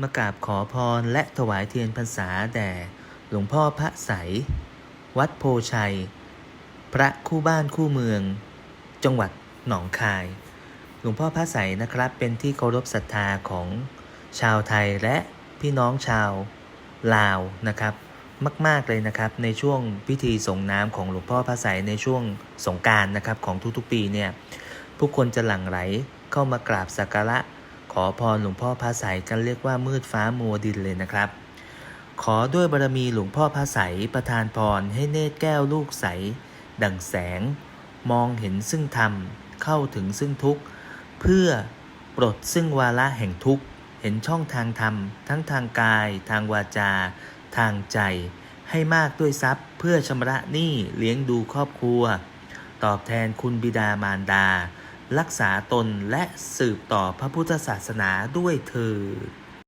มากราบขอพรและถวายเทียนพรรษาแด่ หลวงพ่อพระใสยวัดโพชัย พระคู่บ้านคู่เมือง จังหวัดหนองคาย หลวงพ่อพระใสยนะครับ เป็นที่เคารพศรัทธาของชาวไทยและพี่น้องชาวลาวนะครับ มาก ๆ เลยนะครับ ในช่วงพิธีส่งน้ำของหลวงพ่อพระใสยในช่วงสงการนะครับของทุกๆปีเนี่ยผู้คนจะหลั่งไหลเข้ามากราบสักการะ ขอพรหลวงพ่อพระใสยกันเรียกว่ามืดฟ้ามัวดินเลยนะครับ ขอด้วยบารมีหลวงพ่อพระใสยประทานพรให้เนตรแก้วลูกใส ดั่งแสง มองเห็นซึ่งธรรม เข้าถึงซึ่งทุกข์ เพื่อปลดซึ่งวาระแห่งทุกข์ เห็นช่องทางธรรม ทั้งทางกาย ทางวาจา ทางใจ ให้มากด้วยทรัพย์ เพื่อชำระหนี้เลี้ยงดูครอบครัว ตอบแทนคุณบิดามารดา รักษาตนและสืบต่อพระพุทธศาสนาด้วยเธอ